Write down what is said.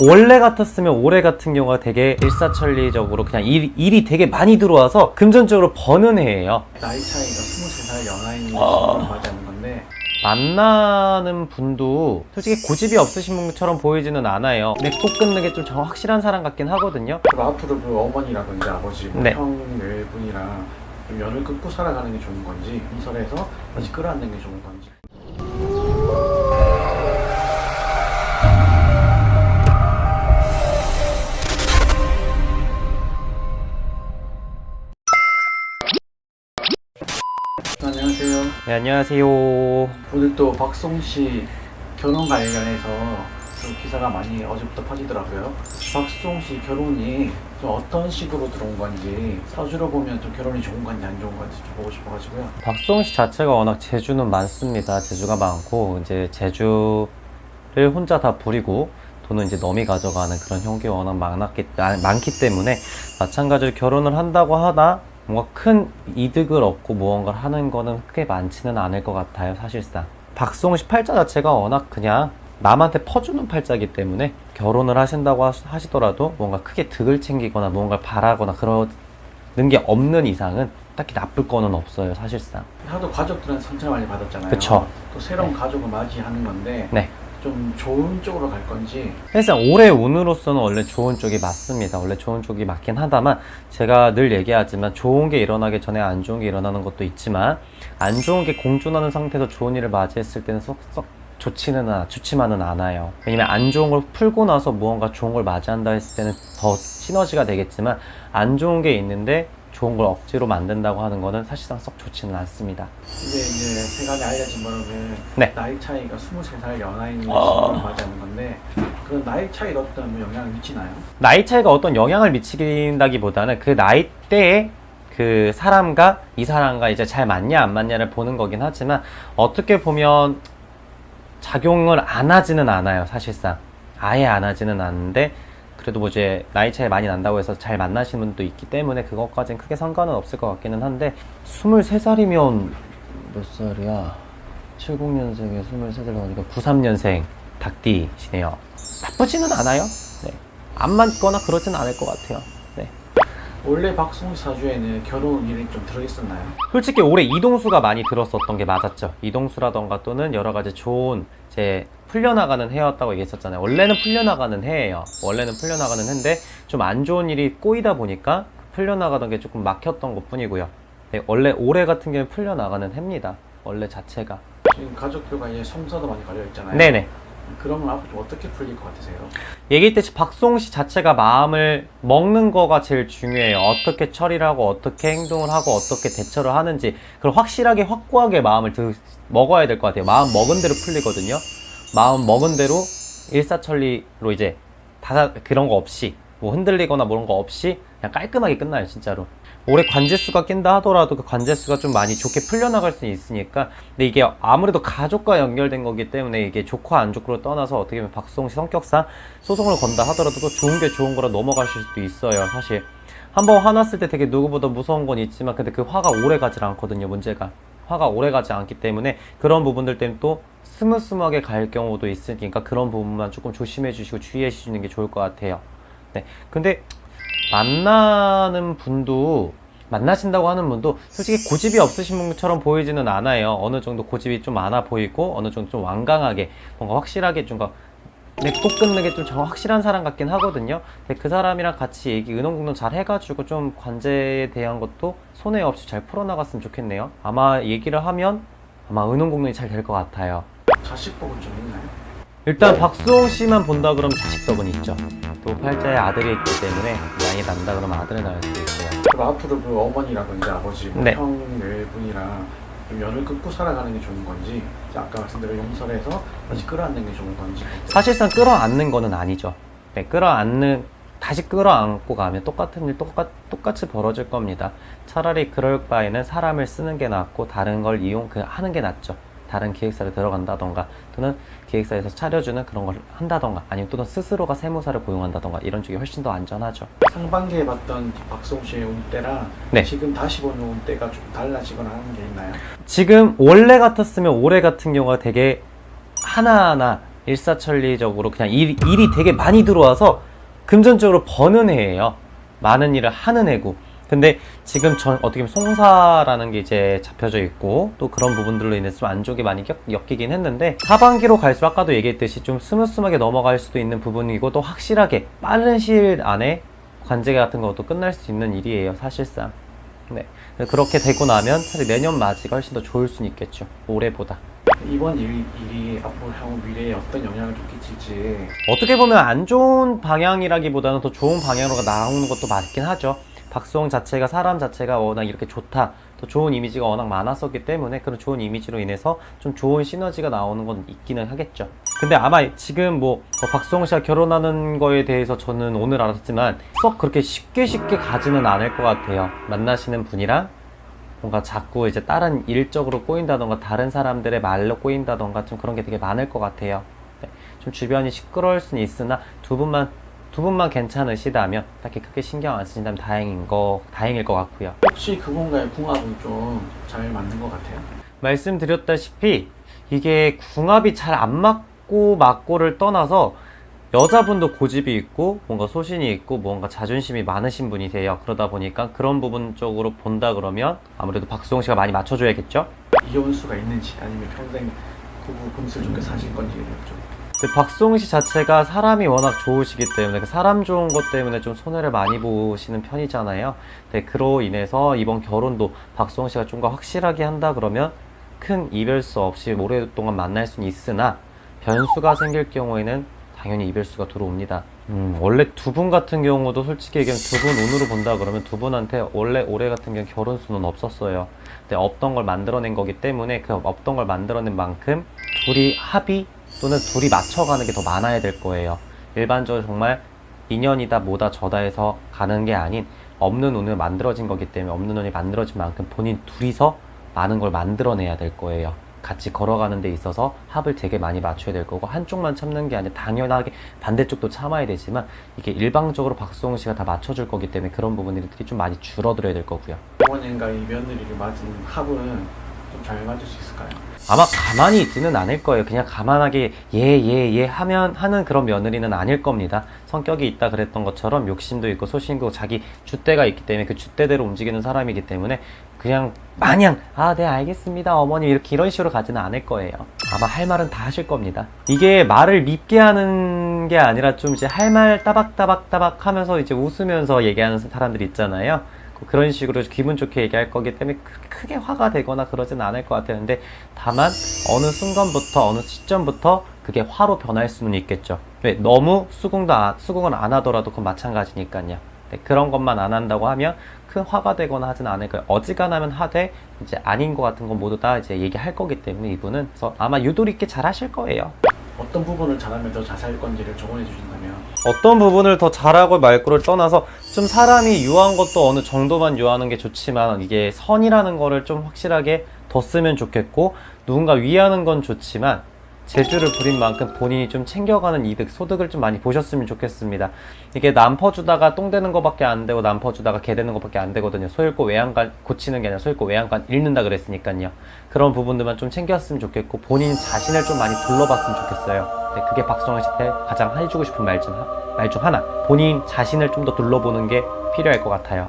원래 같았으면 올해 같은 경우가 되게 일사천리적으로 그냥 일, 일이 되게 많이 들어와서 금전적으로 버는 해예요. 나이 차이가 23살 연하인 아. 걸 맞이하는 건데 만나는 분도 솔직히 고집이 없으신 분처럼 보이지는 않아요. 맺고 끊는 게 좀 확실한 사람 같긴 하거든요. 그리고 앞으로 그 어머니라든지 아버지, 뭐 네. 형, 외분이랑 좀 연을 끊고 살아가는 게 좋은 건지 이설에서 다시 끌어안는 게 좋은 건지 네, 안녕하세요. 오늘 또 박송 씨 결혼 관련해서 좀 기사가 많이 어제부터 퍼지더라고요. 박송 씨 결혼이 좀 어떤 식으로 들어온 건지 사주로 보면 좀 결혼이 좋은 건지 안 좋은 건지 좀 보고 싶어가지고요. 박송 씨 자체가 워낙 재주는 많습니다. 재주가 많고 이제 재주를 혼자 다 부리고 돈은 이제 넘이 가져가는 그런 형국이 워낙 많았기, 아, 많기 때문에 마찬가지로 결혼을 한다고 하다 뭔가 큰 이득을 얻고 무언가를 하는 거는 크게 많지는 않을 것 같아요. 사실상 박송 씨 팔자 자체가 워낙 그냥 남한테 퍼주는 팔자이기 때문에 결혼을 하신다고 하시- 하시더라도 뭔가 크게 득을 챙기거나 무언가를 바라거나 그러는 게 없는 이상은 딱히 나쁠 거는 없어요. 사실상. 하도 가족들은 상처를 많이 받았잖아요. 그쵸. 또 새로운 네. 가족을 맞이하는 건데 네. 좀 좋은 쪽으로 갈 건지 사실상 올해 운으로서는 원래 좋은 쪽이 맞습니다. 원래 좋은 쪽이 맞긴 하다만 제가 늘 얘기하지만 좋은 게 일어나기 전에 안 좋은 게 일어나는 것도 있지만 안 좋은 게 공존하는 상태에서 좋은 일을 맞이했을 때는 썩썩 좋지는 않아, 좋지만은 않아요. 왜냐면 안 좋은 걸 풀고 나서 무언가 좋은 걸 맞이한다 했을 때는 더 시너지가 되겠지만 안 좋은 게 있는데 좋은 걸 억지로 만든다고 하는 거는 사실상 썩 좋지는 않습니다. 이게 이제 세간에 알려진 바로는 네. 나이 차이가 23살 연하인 아. 걸 맞이하는 건데 그런 나이 차이가 어떤 뭐 영향을 미치나요? 나이 차이가 어떤 영향을 미치긴다기보다는 그 나이 대에 그 사람과 이 사람과 이제 잘 맞냐 안 맞냐를 보는 거긴 하지만 어떻게 보면 작용을 안 하지는 않아요 사실상 아예 안 하지는 않는데 그래도 뭐 이제 나이 차이 많이 난다고 해서 잘 만나시는 분도 있기 때문에 그것까지는 크게 상관은 없을 것 같기는 한데 23살이면 몇 살이야 70년생에 23살이니까 93년생 닭띠시네요 나쁘지는 않아요 네. 안 맞거나 그러진 않을 것 같아요. 네. 원래 박송 씨 사주에는 결혼 일이 좀 들어있었나요? 솔직히 올해 이동수가 많이 들었었던 게 맞았죠. 이동수라던가 또는 여러 가지 좋은 제 풀려나가는 해였다고 얘기했었잖아요. 원래는 풀려나가는 해예요. 원래는 풀려나가는 해인데 좀 안 좋은 일이 꼬이다 보니까 풀려나가던 게 조금 막혔던 것 뿐이고요. 네, 원래 올해 같은 경우는 풀려나가는 해입니다. 원래 자체가. 지금 가족들과 이제 성사도 많이 걸려 있잖아요. 네네. 그러면 앞으로 좀 어떻게 풀릴 것 같으세요? 얘기했듯이 박송 씨 자체가 마음을 먹는 거가 제일 중요해요. 어떻게 처리를 하고 어떻게 행동을 하고 어떻게 대처를 하는지 그걸 확실하게 확고하게 마음을 드, 먹어야 될 것 같아요. 마음 먹은 대로 풀리거든요. 마음 먹은 대로 일사천리로 이제 다 그런 거 없이 뭐 흔들리거나 그런 거 없이 그냥 깔끔하게 끝나요, 진짜로. 올해 관제수가 낀다 하더라도 그 관제수가 좀 많이 좋게 풀려나갈 수 있으니까. 근데 이게 아무래도 가족과 연결된 거기 때문에 이게 좋고 안 좋고를 떠나서 어떻게 보면 박수홍 씨 성격상 소송을 건다 하더라도 또 좋은 게 좋은 거라 넘어가실 수도 있어요. 사실 한번 화났을 때 되게 누구보다 무서운 건 있지만 근데 그 화가 오래 가질 않거든요 문제가. 화가 오래 가지 않기 때문에 그런 부분들 때문에 또 스무스무하게 갈 경우도 있으니까 그런 부분만 조금 조심해 주시고 주의해 주시는 게 좋을 것 같아요. 네. 근데 만나는 분도 만나신다고 하는 분도 솔직히 고집이 없으신 분처럼 보이지는 않아요. 어느 정도 고집이 좀 많아 보이고 어느 정도 좀 완강하게 뭔가 확실하게 좀 맺고 끊는 게 좀 확실한 사람 같긴 하거든요. 근데 그 사람이랑 같이 얘기 의논공론 잘 해가지고 좀 관제에 대한 것도 손해 없이 잘 풀어나갔으면 좋겠네요. 아마 얘기를 하면 아마 의논공론이 잘 될 것 같아요. 자식 복은 좀 있나요? 일단 박수홍 씨만 본다 그러면 자식 덕은 있죠. 또 팔자에 아들이 있기 때문에 많이 난다 그러면 아들을 낳을 수 있고요. 그리고 앞으로 그 어머니라든지 아버지, 뭐 네. 형, 외분이랑 좀 연을 끊고 살아가는 게 좋은 건지 이제 아까 말씀드린 용설에서 다시 끌어안는 게 좋은 건지 사실상 끌어안는 거는 아니죠. 네, 끌어안는 다시 끌어안고 가면 똑같은 일 똑같, 똑같이 벌어질 겁니다. 차라리 그럴 바에는 사람을 쓰는 게 낫고 다른 걸 이용 그 하는 게 낫죠. 다른 기획사를 들어간다던가 또는 기획사에서 차려주는 그런 걸 한다던가 아니면 또는 스스로가 세무사를 고용한다던가 이런 쪽이 훨씬 더 안전하죠. 상반기에 봤던 박송 씨의 운때랑 네. 지금 다시 보는 운때가 좀 달라지거나 하는 게 있나요? 지금 원래 같았으면 올해 같은 경우가 되게 하나하나 일사천리적으로 그냥 일, 일이 되게 많이 들어와서 금전적으로 버는 해예요. 많은 일을 하는 해고. 근데 지금 전 어떻게 보면 송사라는 게 이제 잡혀져 있고 또 그런 부분들로 인해서 좀안 좋게 많이 엮, 엮이긴 했는데 하반기로 갈수록 아까도 얘기했듯이 좀 스무스하게 넘어갈 수도 있는 부분이고 또 확실하게 빠른 시일 안에 관제 같은 것도 끝날 수 있는 일이에요 사실상. 네. 그렇게 되고 나면 사실 내년 맞이가 훨씬 더 좋을 수는 있겠죠 올해보다. 이번 일, 일이 앞으로 향후 미래에 어떤 영향을 좀 끼칠지. 어떻게 보면 안 좋은 방향이라기보다는 더 좋은 방향으로 나오는 것도 맞긴 하죠. 박수홍 자체가 사람 자체가 워낙 이렇게 좋다, 더 좋은 이미지가 워낙 많았었기 때문에 그런 좋은 이미지로 인해서 좀 좋은 시너지가 나오는 건 있기는 하겠죠. 근데 아마 지금 뭐 어, 박수홍 씨가 결혼하는 거에 대해서 저는 오늘 알았지만 썩 그렇게 쉽게 쉽게 가지는 않을 것 같아요. 만나시는 분이랑 뭔가 자꾸 이제 다른 일적으로 꼬인다던가 다른 사람들의 말로 꼬인다던가 좀 그런 게 되게 많을 것 같아요. 네, 좀 주변이 시끄러울 수는 있으나 두 분만 두 분만 괜찮으시다면 딱히 크게 신경 안 쓰신다면 다행인 거 다행일 것 같고요. 혹시 그분과의 궁합은 좀 잘 맞는 것 같아요? 말씀드렸다시피 이게 궁합이 잘 안 맞고 맞고를 떠나서 여자분도 고집이 있고 뭔가 소신이 있고 뭔가 자존심이 많으신 분이세요. 그러다 보니까 그런 부분 쪽으로 본다 그러면 아무래도 박수홍 씨가 많이 맞춰줘야겠죠. 이혼 수가 있는지 아니면 평생 부부 금슬 좋게 사실 건지를 좀 박수홍 씨 자체가 사람이 워낙 좋으시기 때문에 그 사람 좋은 것 때문에 좀 손해를 많이 보시는 편이잖아요. 네, 그로 인해서 이번 결혼도 박수홍 씨가 좀 더 확실하게 한다 그러면 큰 이별수 없이 오랫동안 만날 수는 있으나 변수가 생길 경우에는 당연히 이별수가 들어옵니다. 음, 원래 두 분 같은 경우도 솔직히 얘기하면 두 분 운으로 본다 그러면 두 분한테 원래 올해 같은 경우 결혼 수는 없었어요. 근데 없던 걸 만들어낸 거기 때문에 그 없던 걸 만들어낸 만큼 둘이 합의 또는 둘이 맞춰가는 게 더 많아야 될 거예요. 일반적으로 정말 인연이다 뭐다 저다 해서 가는 게 아닌 없는 운을 만들어진 거기 때문에 없는 운이 만들어진 만큼 본인 둘이서 많은 걸 만들어내야 될 거예요. 같이 걸어가는 데 있어서 합을 되게 많이 맞춰야 될 거고 한쪽만 참는 게 아니라 당연하게 반대쪽도 참아야 되지만 이게 일방적으로 박수홍 씨가 다 맞춰줄 거기 때문에 그런 부분들이 좀 많이 줄어들어야 될 거고요. 부모님과 이 며느리를 맞은 합은 좀 잘 맞을 수 있을까요? 아마 가만히 있지는 않을 거예요. 그냥 가만하게 예, 예, 예 하면 하는 그런 며느리는 아닐 겁니다. 성격이 있다 그랬던 것처럼 욕심도 있고 소신도 자기 줏대가 있기 때문에 그 줏대대로 움직이는 사람이기 때문에 그냥 마냥 아, 네, 알겠습니다. 어머니 이렇게 이런 식으로 가지는 않을 거예요. 아마 할 말은 다 하실 겁니다. 이게 말을 밉게 하는 게 아니라 좀 이제 할 말 따박따박 따박 하면서 이제 웃으면서 얘기하는 사람들 있잖아요. 그런 식으로 기분 좋게 얘기할 거기 때문에 크- 크게 화가 되거나 그러진 않을 것 같아요. 근데 다만 어느 순간부터 어느 시점부터 그게 화로 변할 수는 있겠죠. 왜 너무 수긍도 안- 수긍을 안 하더라도 그건 마찬가지니까요. 네, 그런 것만 안 한다고 하면 큰 화가 되거나 하진 않을 거예요. 어지간하면 하되 이제 아닌 것 같은 건 모두 다 이제 얘기할 거기 때문에 이분은 그래서 아마 유도리 있게 잘 하실 거예요. 어떤 부분을 잘하면 더잘살 건지를 조언해 주신다면 어떤 부분을 더 잘하고 말고를 떠나서 좀 사람이 유한 것도 어느 정도만 유하는 게 좋지만 이게 선이라는 거를 좀 확실하게 뒀으면 좋겠고 누군가 위하는 건 좋지만 재주를 부린 만큼 본인이 좀 챙겨가는 이득, 소득을 좀 많이 보셨으면 좋겠습니다. 이게 남 퍼 주다가 똥 되는 것밖에 안 되고 남 퍼 주다가 개 되는 것밖에 안 되거든요. 소 잃고 외양간 고치는 게 아니라 소 잃고 외양간 잃는다 그랬으니까요. 그런 부분들만 좀 챙겼으면 좋겠고 본인 자신을 좀 많이 둘러봤으면 좋겠어요. 네, 그게 박성환 씨한테 가장 해주고 싶은 말 중 하나. 본인 자신을 좀 더 둘러보는 게 필요할 것 같아요.